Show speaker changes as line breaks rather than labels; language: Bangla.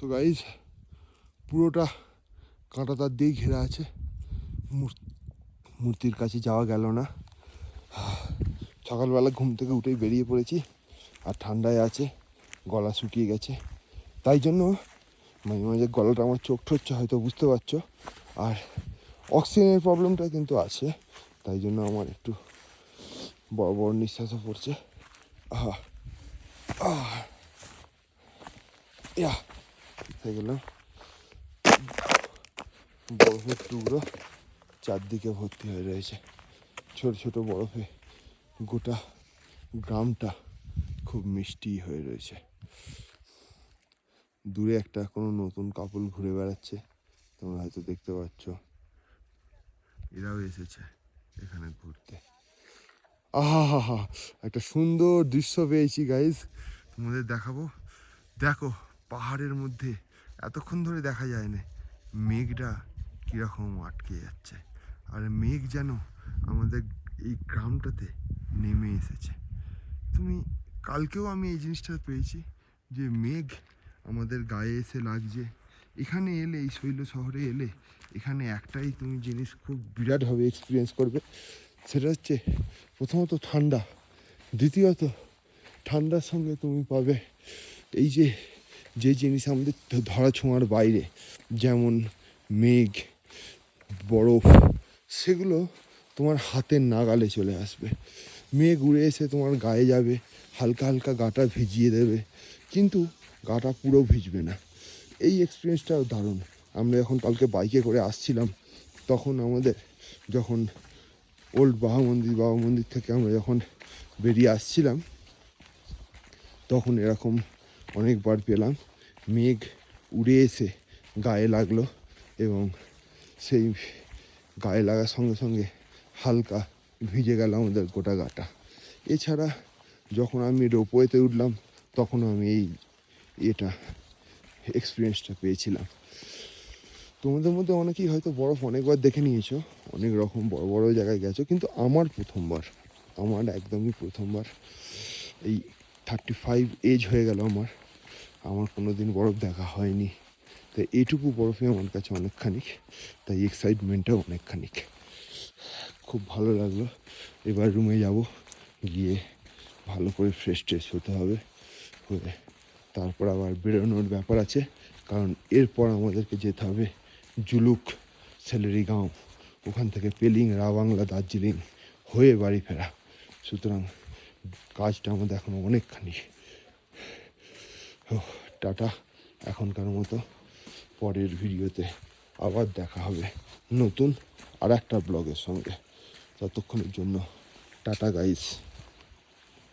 তো গাইজ পুরোটা কাঁটা তার দিয়ে ঘেরা আছে। মূর- মূর্তির কাছে যাওয়া গেল না। সকালবেলা ঘুম থেকে উঠেই বেরিয়ে পড়েছি আর ঠান্ডায় আছে, গলা শুকিয়ে গেছে। তাই জন্য মাঝে মাঝে গলাটা আমার চোখ ঠচ্ছে হয়তো বুঝতে পারছ। আর অক্সিজেনের প্রবলেমটা কিন্তু আছে, তাই জন্য আমার একটু বড় বড় নিঃশ্বাসও পড়ছে। আহা, আহ, ইয়া। গেলাম বরফের টুকরো চারদিকে ভর্তি হয়ে রয়েছে। ছোট ছোট বরফে গোটা গ্রামটা খুব মিষ্টি হয়ে রয়েছে। দূরে একটা কোনো নতুন কাপল ঘুরে বেড়াচ্ছে, তোমরা হয়তো দেখতে পাচ্ছ। এরাও এসেছে এখানে ঘুরতে। আহা হা হা একটা সুন্দর দৃশ্য পেয়েছি গাইজ তোমাদের দেখাবো। দেখো, পাহাড়ের মধ্যে এতক্ষণ ধরে দেখা যায় না মেঘটা কীরকম আটকে যাচ্ছে। আর মেঘ যেন আমাদের এই গ্রামটাতে নেমে এসেছে। তুমি, কালকেও আমি এই জিনিসটা পেয়েছি যে মেঘ আমাদের গায়ে এসে লাগছে। এখানে এলে, এই শৈল শহরে এলে, এখানে একটাই তুমি জিনিস খুব বিরাটভাবে এক্সপিরিয়েন্স করবে। সেটা হচ্ছে, প্রথমত ঠান্ডা, দ্বিতীয়ত ঠান্ডার সঙ্গে তুমি পাবে এই যে যে জিনিস আমাদের ধরা ছোঁয়ার বাইরে, যেমন মেঘ, বরফ, সেগুলো তোমার হাতের নাগালে চলে আসবে। মেঘ উড়ে এসে তোমার গায়ে যাবে, হালকা হালকা গাটা ভিজিয়ে দেবে, কিন্তু গাটা পুরো ভিজবে না। এই এক্সপিরিয়েন্সটাও দারুণ। আমরা যখন কালকে বাইকে করে আসছিলাম, তখন আমাদের যখন ওল্ড বাবা মন্দির বাবা মন্দির থেকে আমরা যখন বেরিয়ে আসছিলাম, তখন এরকম অনেকবার পেলাম। মেঘ উড়ে এসে গায়ে লাগল এবং সেই গায়ে লাগার সঙ্গে সঙ্গে হালকা ভিজে গেল আমাদের গোটা গাটা। এছাড়া যখন আমি রোপওয়েতে উঠলাম তখন আমি এই এটা এক্সপিরিয়েন্সটা পেয়েছিলাম। তোমাদের মধ্যে অনেকেই হয়তো বরফ অনেকবার দেখে নিয়েছো, অনেক রকম বড় বড় জায়গায় গেছো, কিন্তু আমার প্রথমবার, আমার একদমই প্রথমবার এই থার্টি ফাইভ এজ হয়ে গেল আমার। আমার কোনো দিন বরফ দেখা হয়নি। তাই এইটুকু বরফে আমার কাছে অনেকখানিক, তাই এক্সাইটমেন্টটাও অনেকখানিক। খুব ভালো লাগল। এবার রুমে যাব, গিয়ে ভালো করে ফ্রেশ ট্রেশ হতে হবে, হয়ে তারপর আবার বেরোনোর ব্যাপার আছে, কারণ এরপর আমাদেরকে যেতে হবে জুলুক স্যালারি গাঁও ওখান থেকে পেলিং রাবাংলা দার্জিলিং, হয়ে বাড়ি ফেরা। সুতরাং কাজটা আমাদের এখনও অনেকখানি। টাটা। এখনকার মতো পরের ভিডিওতে আবার দেখা হবে নতুন আর একটা ব্লগের সঙ্গে। ততক্ষণের জন্য টাটা গাইস